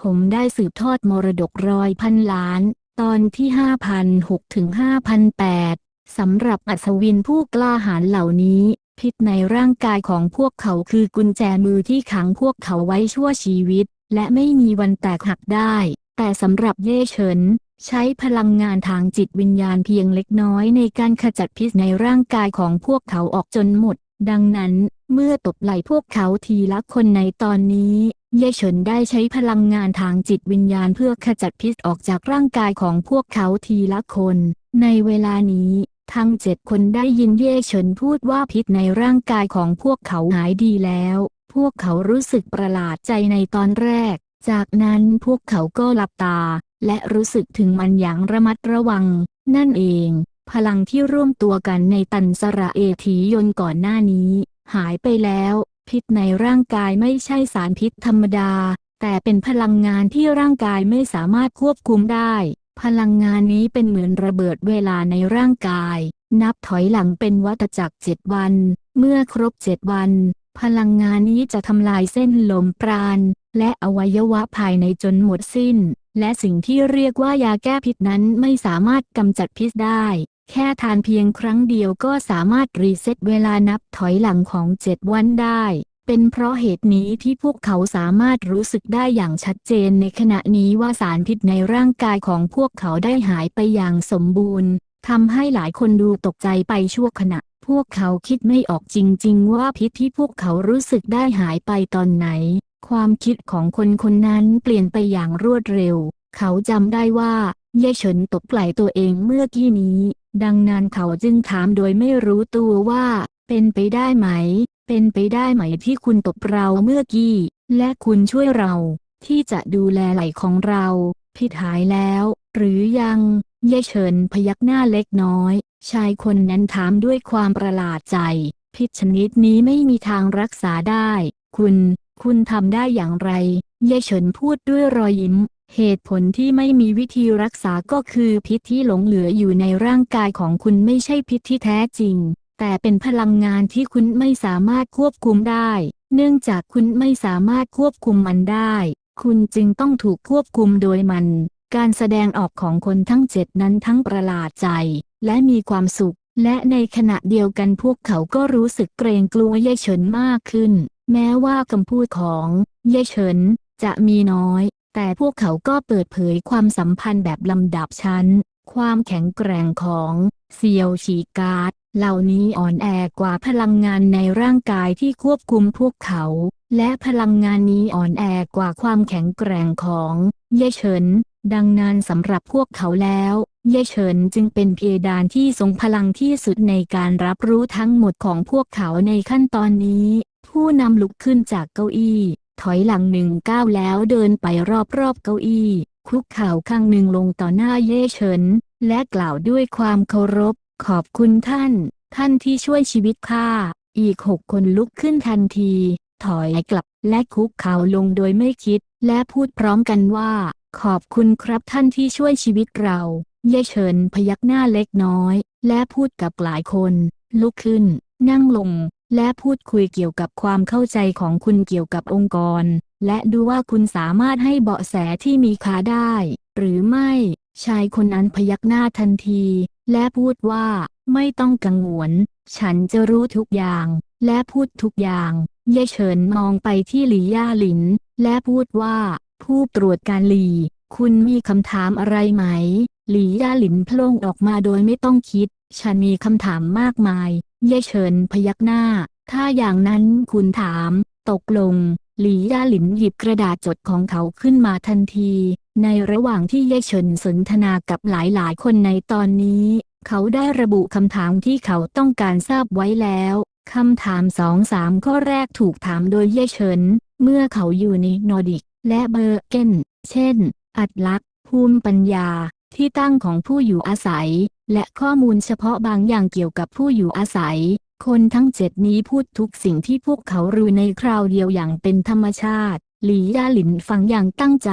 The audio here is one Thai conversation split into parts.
ผมได้สืบทอดมรดกรอยพันล้าน ตอนที่5,006ถึง5,008สำหรับอัศวินผู้กล้าหาญเหล่านี้ พิษในร่างกายของพวกเขาคือกุญแจมือที่ขังพวกเขาไว้ชั่วชีวิต และไม่มีวันแตกหักได้ แต่สำหรับเย่เฉินใช้พลังงานทางจิตวิญญาณเพียงเล็กน้อยในการขจัดพิษในร่างกายของพวกเขาออกจนหมด ดังนั้นเมื่อตบไหล่พวกเขาทีละคนในตอนนี้เย่เฉินได้ใช้พลังงานทางจิตวิญญาณเพื่อขจัดพิษออกจากร่างกายของพวกเขาทีละคน ในเวลานี้ ทั้งเจ็ดคนได้ยินเย่เฉินพูดว่าพิษในร่างกายของพวกเขาหายดีแล้ว พวกเขารู้สึกประหลาดใจในตอนแรก จากนั้นพวกเขาก็หลับตา และรู้สึกถึงมันอย่างระมัดระวัง นั่นเอง พลังที่ร่วมตัวกันในตันสระเอถียนก่อนหน้านี้ หายไปแล้ว พิษในร่างกายไม่ใช่สารพิษธรรมดา แต่เป็นพลังงานที่ร่างกายไม่สามารถควบคุมได้ พลังงานนี้เป็นเหมือนระเบิดเวลาในร่างกาย นับถอยหลังเป็นวัฏจักรเจ็ดวัน เมื่อครบเจ็ดวัน พลังงานนี้จะทำลายเส้นลมปราณ และอวัยวะภายในจนหมดสิ้นและสิ่งที่เรียกว่ายาแก้พิษนั้นไม่สามารถกำจัดพิษได้ แค่ทานเพียงครั้งเดียวก็สามารถรีเซ็ตเวลานับถอยหลังของเจ็ดวันได้ เป็นเพราะเหตุนี้ที่พวกเขาสามารถรู้สึกได้อย่างชัดเจนในขณะนี้ว่าสารพิษในร่างกายของพวกเขาได้หายไปอย่างสมบูรณ์ทำให้หลายคนดูตกใจไปชั่วขณะ พวกเขาคิดไม่ออกจริง ๆ ว่าพิษที่พวกเขารู้สึกได้หายไปตอนไหน ความคิดของคนคนนั้นเปลี่ยนไปอย่างรวดเร็ว เขาจำได้ว่า เย่เฉินตบไหล่ตัวเองเมื่อกี้นี้ ดังนั้นเขาจึงถามโดยไม่รู้ตัวว่า เป็นไปได้ไหม เป็นไปได้ไหมที่คุณตบเราเมื่อกี้ และคุณช่วยเรา ที่จะดูแลไหล่ของเราพิษหายแล้ว หรือยังเย่เฉินพยักหน้าเล็กน้อย ชายคนนั้นถามด้วยความประหลาดใจ พิษชนิดนี้ไม่มีทางรักษาได้ คุณ คุณทำได้อย่างไร เย่เฉินพูดด้วยรอยยิ้ม เหตุผลที่ไม่มีวิธีรักษาก็คือพิษที่หลงเหลืออยู่ในร่างกายของคุณไม่ใช่พิษที่แท้จริง แต่เป็นพลังงานที่คุณไม่สามารถควบคุมได้ เนื่องจากคุณไม่สามารถควบคุมมันได้ คุณจึงต้องถูกควบคุมโดยมัน การแสดงออกของคนทั้งเจ็ดนั้นทั้งประหลาดใจ และมีความสุข และในขณะเดียวกันพวกเขาก็รู้สึกเกรงกลัวเย่เฉินมากขึ้น แม้ว่าคำพูดของเย่เฉินจะมีน้อย แต่พวกเขาก็เปิดเผยความสัมพันธ์แบบลำดับชั้น ความแข็งแกร่งของเซียวฉีการ์ดเหล่านี้อ่อนแอกว่าพลังงานในร่างกายที่ควบคุมพวกเขา และพลังงานนี้อ่อนแอกว่าความแข็งแกร่งของเย่เฉิน ดังนั้นสำหรับพวกเขาแล้ว เย่เฉินจึงเป็นเพดานที่ทรงพลังที่สุดในการรับรู้ทั้งหมดของพวกเขาในขั้นตอนนี้ ผู้นำลุกขึ้นจากเก้าอี้ ถอยหลังหนึ่งก้าวแล้วเดินไปรอบๆเก้าอี้ คุกเข่าข้างหนึ่งลงต่อหน้าเย่เฉิน และกล่าวด้วยความเคารพ ขอบคุณท่าน ท่านที่ช่วยชีวิตข้า อีกหกคนลุกขึ้นทันที ถอยกลับและคุกเข่าลงโดยไม่คิด และพูดพร้อมกันว่า ขอบคุณครับท่านที่ช่วยชีวิตเรา เย่เฉินพยักหน้าเล็กน้อย และพูดกับหลายคน ลุกขึ้น นั่งลง และพูดคุยเกี่ยวกับความเข้าใจของคุณเกี่ยวกับองค์กร และดูว่าคุณสามารถให้เบาะแสที่มีค่าได้ หรือไม่ ชายคนนั้นพยักหน้าทันที และพูดว่า ไม่ต้องกังวล ฉันจะรู้ทุกอย่าง และพูดทุกอย่างเย่เฉินมองไปที่หลี่ย่าหลิน และพูดว่า ผู้ตรวจการหลีคุณมีคำถามอะไรไหม หลีย่าหลินพลงออกมาโดยไม่ต้องคิด ฉันมีคำถามมากมาย เย่เฉินพยักหน้า ถ้าอย่างนั้นคุณถาม ตกลง หลี่ย่าหลินหยิบกระดาษจดของเขาขึ้นมาทันที ในระหว่างที่เย่เฉินสนทนากับหลายๆ คนในตอนนี้ เขาได้ระบุคำถามที่เขาต้องการทราบไว้แล้วคำถามสองสามข้อแรกถูกถามโดยเย่เฉิน เมื่อเขาอยู่ในนอร์ดิก และเบอร์เกน เช่น อัตลักษณ์ ภูมิปัญญา ที่ตั้งของผู้อยู่อาศัย และข้อมูลเฉพาะบางอย่างเกี่ยวกับผู้อยู่อาศัย คนทั้งเจ็ดนี้พูดทุกสิ่งที่พวกเขารู้ในคราวเดียวอย่างเป็นธรรมชาติ หลียาหลินฟังอย่างตั้งใจ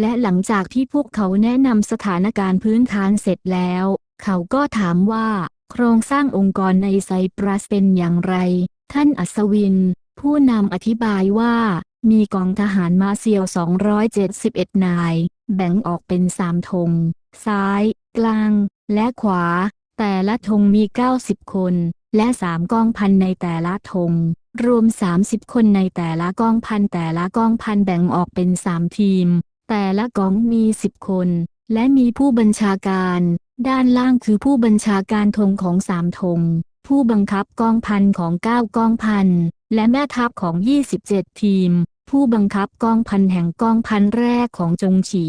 และหลังจากที่พวกเขาแนะนำสถานการณ์พื้นฐานเสร็จแล้ว เขาก็ถามว่า โครงสร้างองค์กรในไซปรัสเป็นอย่างไร ท่านอัศวิน ผู้นำอธิบายว่ามีกองทหารมาเซียว 271 นาย แบ่งออกเป็นสามธง ซ้าย กลาง และขวา แต่ละธงมี 90 คน และสามกองพันในแต่ละธง รวม 30 คนในแต่ละกองพันแต่ละกองพันแบ่งออกเป็นสามทีม แต่ละกองมี 10 คน และมีผู้บัญชาการ ด้านล่างคือผู้บัญชาการธงของสามธง ผู้บังคับกองพันของ 9 กองพัน และแม่ทัพของ 27 ทีมผู้บังคับกองพันแห่งกองพันแรกของจงฉี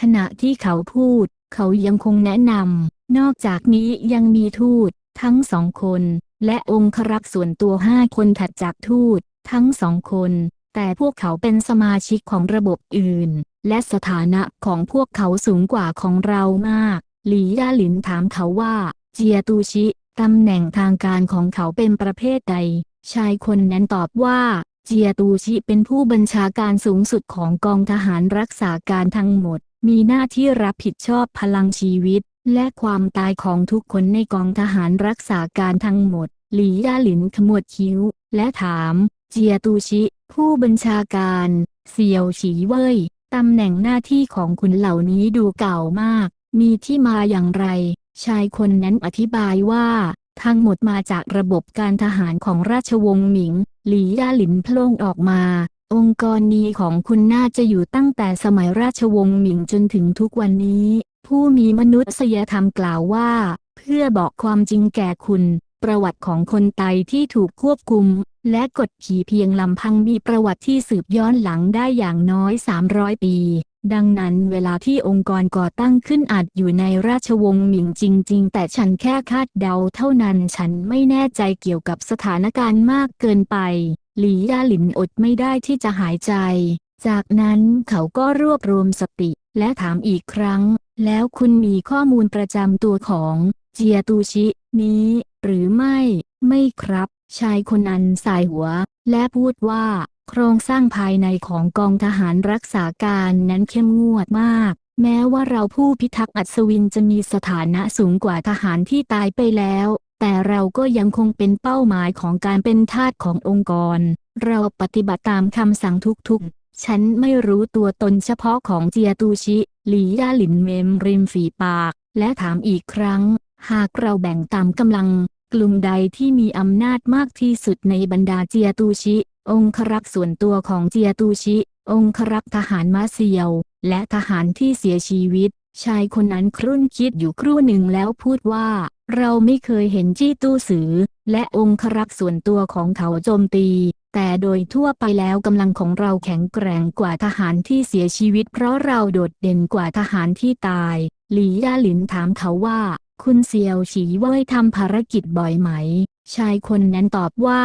ขณะที่เขาพูด เขายังคงแนะนำ นอกจากนี้ยังมีทูต ทั้งสองคน และองครักษ์ส่วนตัวห้าคนถัดจากทูต ทั้งสองคน แต่พวกเขาเป็นสมาชิกของระบบอื่น และสถานะของพวกเขาสูงกว่าของเรามาก หลียาหลินถามเขาว่า เจียตูชิตำแหน่งทางการของเขาเป็นประเภทใด ชายคนนั้นตอบว่า เจียตูชิเป็นผู้บัญชาการสูงสุดของกองทหารรักษาการทั้งหมด มีหน้าที่รับผิดชอบพลังชีวิต และความตายของทุกคนในกองทหารรักษาการทั้งหมด หลีย่าหลินขมวดคิ้ว และถาม เจียตูชิ ผู้บัญชาการ เสี่ยวฉีเว่ยตำแหน่งหน้าที่ของคุณเหล่านี้ดูเก่ามาก มีที่มาอย่างไร ชายคนนั้นอธิบายว่า ทั้งหมดมาจากระบบการทหารของราชวงศ์หมิง หลีย่าหลินโพล่งออกมา องค์กรนี้ของคุณน่าจะอยู่ตั้งแต่สมัยราชวงศ์หมิงจนถึงทุกวันนี้ ผู้มีมนุษยธรรมกล่าวว่า เพื่อบอกความจริงแก่คุณ ประวัติของคนไตที่ถูกควบคุม และกดขี่เพียงลำพังมีประวัติที่สืบย้อนหลังได้อย่างน้อย 300 ปี ดังนั้นเวลาที่องค์กรก่อตั้งขึ้นอาจอยู่ในราชวงศ์หมิงจริง ๆ แต่ฉันแค่คาดเดาเท่านั้นฉันไม่แน่ใจเกี่ยวกับสถานการณ์มากเกินไป หลีย่าหลินอดไม่ได้ที่จะหายใจ จากนั้นเขาก็รวบรวมสติ และถามอีกครั้ง แล้วคุณมีข้อมูลประจำตัวของเจียตูชิ นี้ หรือไม่ ไม่ครับ ชายคนนั้นสายหัว และพูดว่า โครงสร้างภายในของกองทหารรักษาการนั้นเข้มงวดมาก แม้ว่าเราผู้พิทักษ์อัศวินจะมีสถานะสูงกว่าทหารที่ตายไปแล้ว แต่เราก็ยังคงเป็นเป้าหมายของการเป็นทาสขององค์กร เราปฏิบัติตามคำสั่งทุกๆ ฉันไม่รู้ตัวตนเฉพาะของเจียตูชิหลีย่าหลินเมมริมฝีปาก และถามอีกครั้ง หากเราแบ่งตามกำลัง กลุ่มใดที่มีอำนาจมากที่สุดในบรรดาเจียตูชิ องครักษ์ส่วนตัวของเจียตูชิ องครักษ์ทหารมาเซียว และทหารที่เสียชีวิต ชายคนนั้นครุ่นคิดอยู่ครู่หนึ่งแล้วพูดว่า เราไม่เคยเห็นจี้ตู้สือ และองครักษ์ส่วนตัวของเขาโจมตี แต่โดยทั่วไปแล้วกำลังของเราแข็งแกร่งกว่าทหารที่เสียชีวิต เพราะเราโดดเด่นกว่าทหารที่ตาย หลีย่าหลินถามเขาว่า คุณเซียวฉีเว่ยทำภารกิจบ่อยไหม ชายคนนั้นตอบว่า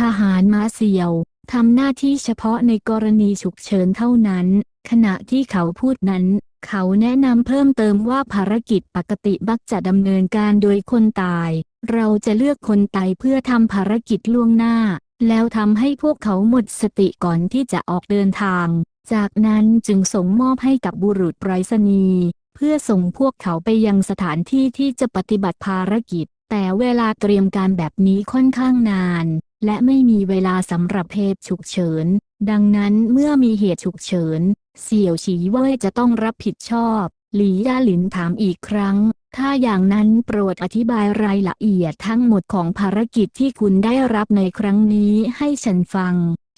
ทหารมาเซียวทำหน้าที่เฉพาะในกรณีฉุกเฉินเท่านั้น ขณะที่เขาพูดนั้น เขาแนะนำเพิ่มเติมว่าภารกิจปกติมักจะดำเนินการโดยคนตาย เราจะเลือกคนตายเพื่อทำภารกิจล่วงหน้า แล้วทำให้พวกเขาหมดสติก่อนที่จะออกเดินทาง จากนั้นจึงส่งมอบให้กับบุรุษไปรษณีย์เพื่อส่งพวกเขาไปยังสถานที่ที่จะปฏิบัติภารกิจ แต่เวลาเตรียมการแบบนี้ค่อนข้างนาน และไม่มีเวลาสำหรับเหตุฉุกเฉิน ดังนั้นเมื่อมีเหตุฉุกเฉิน เสี่ยวฉีเว่ยจะต้องรับผิดชอบ หลีย่าหลินถามอีกครั้ง ถ้าอย่างนั้นโปรดอธิบายรายละเอียดทั้งหมดของภารกิจที่คุณได้รับในครั้งนี้ให้ฉันฟัง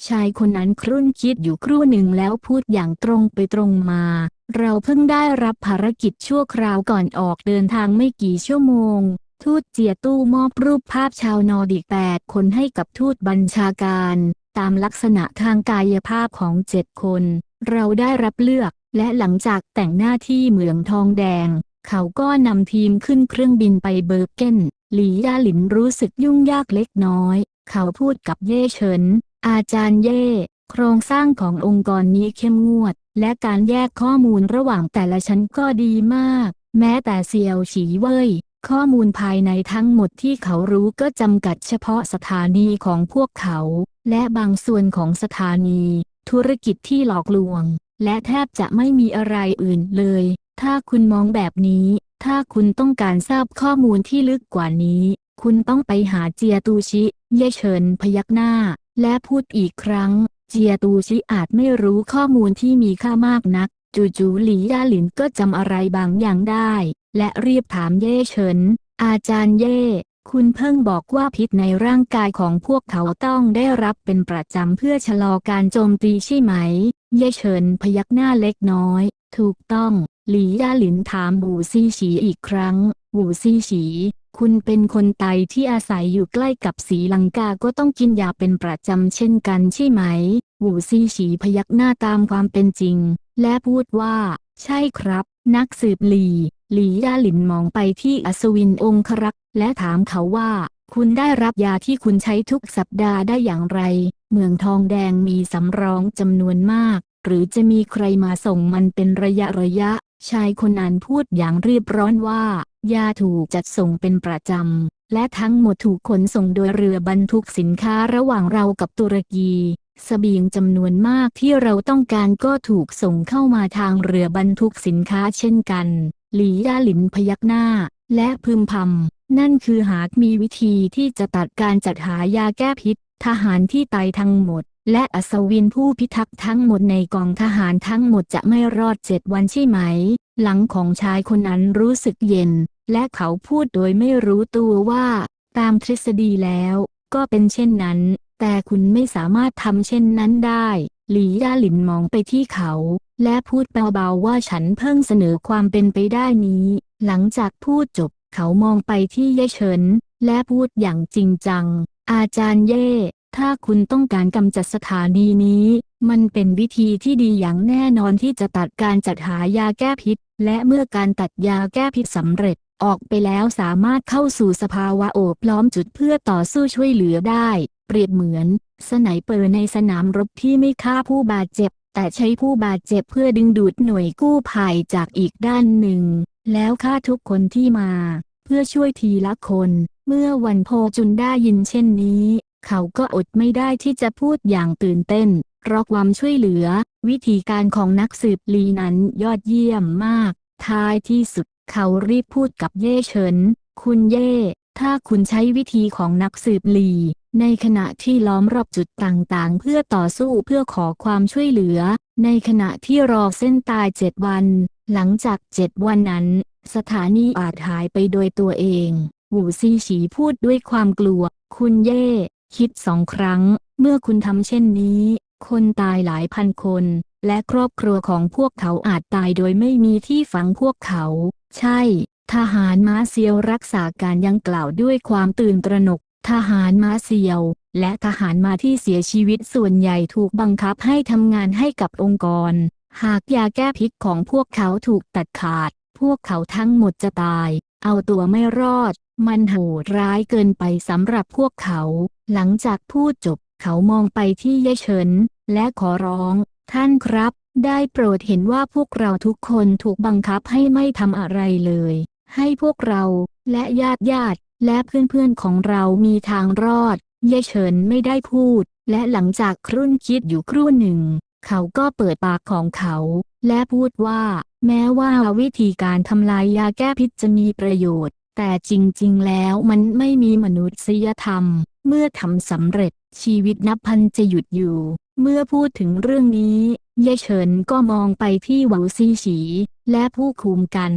ชายคนนั้นครุ่นคิดอยู่ครู่หนึ่งแล้วพูดอย่างตรงไปตรงมา เราเพิ่งได้รับภารกิจชั่วคราวก่อนออกเดินทางไม่กี่ชั่วโมงทูตเจียตู้มอบรูปภาพชาวนอร์ดิกแปดคนให้กับทูตบัญชาการ ตามลักษณะทางกายภาพของเจ็ดคน เราได้รับเลือก และหลังจากแต่งหน้าที่เหมืองทองแดง เขาก็นำทีมขึ้นเครื่องบินไปเบอร์เกนหลียาหลินรู้สึกยุ่งยากเล็กน้อย เขาพูดกับเย่เฉิน อาจารย์เย่ โครงสร้างขององค์กรนี้เข้มงวด และการแยกข้อมูลระหว่างแต่ละชั้นก็ดีมาก แม้แต่เซียวฉีเว่ยข้อมูลภายในทั้งหมดที่เขารู้ก็จำกัดเฉพาะสถานีของพวกเขา และบางส่วนของสถานี ธุรกิจที่หลอกลวง และแทบจะไม่มีอะไรอื่นเลย ถ้าคุณมองแบบนี้ ถ้าคุณต้องการทราบข้อมูลที่ลึกกว่านี้ คุณต้องไปหาเจียตูชิ เย่เฉินพยักหน้า และพูดอีกครั้ง เจียตูชิอาจไม่รู้ข้อมูลที่มีค่ามากนัก จู่ๆหลียาหลินก็จำอะไรบางอย่างได้ และรีบถามเย่เฉินอาจารย์เย่ คุณเพิ่งบอกว่าพิษในร่างกายของพวกเขาต้องได้รับเป็นประจำเพื่อชะลอการโจมตีใช่ไหม เย่เฉินพยักหน้าเล็กน้อย ถูกต้อง หลียาหลินถามบูซี่ฉีอีกครั้ง บูซี่ฉี คุณเป็นคนไตที่อาศัยอยู่ใกล้กับสีลังกาก็ต้องกินยาเป็นประจำเช่นกันใช่ไหม บูซี่ฉีพยักหน้าตามความเป็นจริง และพูดว่า ใช่ครับ นักสืบหลีหลียาหลินมองไปที่อัศวินองครักษ์ และถามเขาว่า คุณได้รับยาที่คุณใช้ทุกสัปดาห์ได้อย่างไร เมืองทองแดงมีสำรองจำนวนมาก หรือจะมีใครมาส่งมันเป็นระยะระยะ ชายคนนั้นพูดอย่างรีบร้อนว่า ยาถูกจัดส่งเป็นประจำ และทั้งหมดถูกขนส่งโดยเรือบรรทุกสินค้าระหว่างเรากับตุรกีสบียงจำนวนมากที่เราต้องการก็ถูกส่งเข้ามาทางเรือบรรทุกสินค้าเช่นกัน หลียาหลินพยักหน้า และพึมพำ นั่นคือหากมีวิธีที่จะตัดการจัดหายาแก้พิษ ทหารที่ตายทั้งหมด และอัศวินผู้พิทักษ์ทั้งหมดในกองทหารทั้งหมดจะไม่รอดเจ็ดวันใช่ไหม หลังของชายคนนั้นรู้สึกเย็น และเขาพูดโดยไม่รู้ตัวว่า ตามทฤษฎีแล้วก็เป็นเช่นนั้น แต่คุณไม่สามารถทำเช่นนั้นได้ หลียาหลินมองไปที่เขา และพูดเบาๆว่าฉันเพิ่งเสนอความเป็นไปได้นี้ หลังจากพูดจบ เขามองไปที่เย่เฉิน และพูดอย่างจริงจัง อาจารย์เย่ ถ้าคุณต้องการกำจัดสถานีนี้ มันเป็นวิธีที่ดีอย่างแน่นอนที่จะตัดการจัดหายาแก้พิษ และเมื่อการตัดยาแก้พิษสำเร็จ ออกไปแล้วสามารถเข้าสู่สภาวะโอบล้อมจุดเพื่อต่อสู้ช่วยเหลือได้ เปรียบเหมือน สไนเปอร์ในสนามรบที่ไม่ฆ่าผู้บาดเจ็บแต่ใช้ผู้บาดเจ็บเพื่อดึงดูดหน่วยกู้ภัยจากอีกด้านหนึ่ง แล้วฆ่าทุกคนที่มา เพื่อช่วยทีละคน เมื่อวันโพจุนได้ยินเช่นนี้ เขาก็อดไม่ได้ที่จะพูดอย่างตื่นเต้นเพราะความช่วยเหลือ วิธีการของนักสืบลีนั้นยอดเยี่ยมมาก ท้ายที่สุดเขารีบพูดกับเย่เฉิน คุณเย่ ถ้าคุณใช้วิธีของนักสืบลี ในขณะที่ล้อมรอบจุดต่างๆ เพื่อต่อสู้เพื่อขอความช่วยเหลือ ในขณะที่รอเส้นตายเจ็ดวัน หลังจากเจ็ดวันนั้น สถานีอาจหายไปโดยตัวเอง หูซีฉีพูดด้วยความกลัว คุณเย่ คิดสองครั้ง เมื่อคุณทำเช่นนี้ คนตายหลายพันคน และครอบครัวของพวกเขาอาจตายโดยไม่มีที่ฝังพวกเขา ใช่ ทหารม้าเซียวรักษาการยังกล่าวด้วยความตื่นตระหนก ทหารม้าเซียว และทหารมาที่เสียชีวิตส่วนใหญ่ถูกบังคับให้ทำงานให้กับองค์กร หากยาแก้พิษของพวกเขาถูกตัดขาด พวกเขาทั้งหมดจะตาย เอาตัวไม่รอด มันโหดร้ายเกินไปสำหรับพวกเขา หลังจากพูดจบเขามองไปที่เยเฉิน และขอร้อง ท่านครับ ได้โปรดเห็นว่าพวกเราทุกคนถูกบังคับให้ไม่ทำอะไรเลย ให้พวกเราและญาติญาติและเพื่อนๆของเรามีทางรอด เยเฉินไม่ได้พูด และหลังจากครุ่นคิดอยู่ครู่หนึ่ง เขาก็เปิดปากของเขา และพูดว่า แม้ว่าวิธีการทำลายยาแก้พิษจะมีประโยชน์ แต่จริงๆ แล้วมันไม่มีมนุษยธรรม เมื่อทำสำเร็จชีวิตนับพันจะหยุดอยู่ เมื่อพูดถึงเรื่องนี้เย่เฉินก็มองไปที่หวังซีฉี และผู้คุมกัน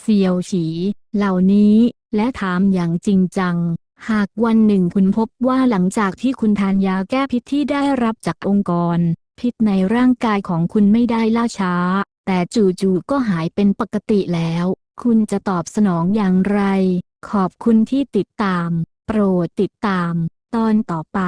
เซียวฉี เหล่านี้ และถามอย่างจริงจัง หากวันหนึ่งคุณพบว่าหลังจากที่คุณทานยาแก้พิษที่ได้รับจากองค์กร พิษในร่างกายของคุณไม่ได้ล่าช้า แต่จู่ๆก็หายเป็นปกติแล้ว คุณจะตอบสนองอย่างไร ขอบคุณที่ติดตาม โปรดติดตาม ตอนต่อไป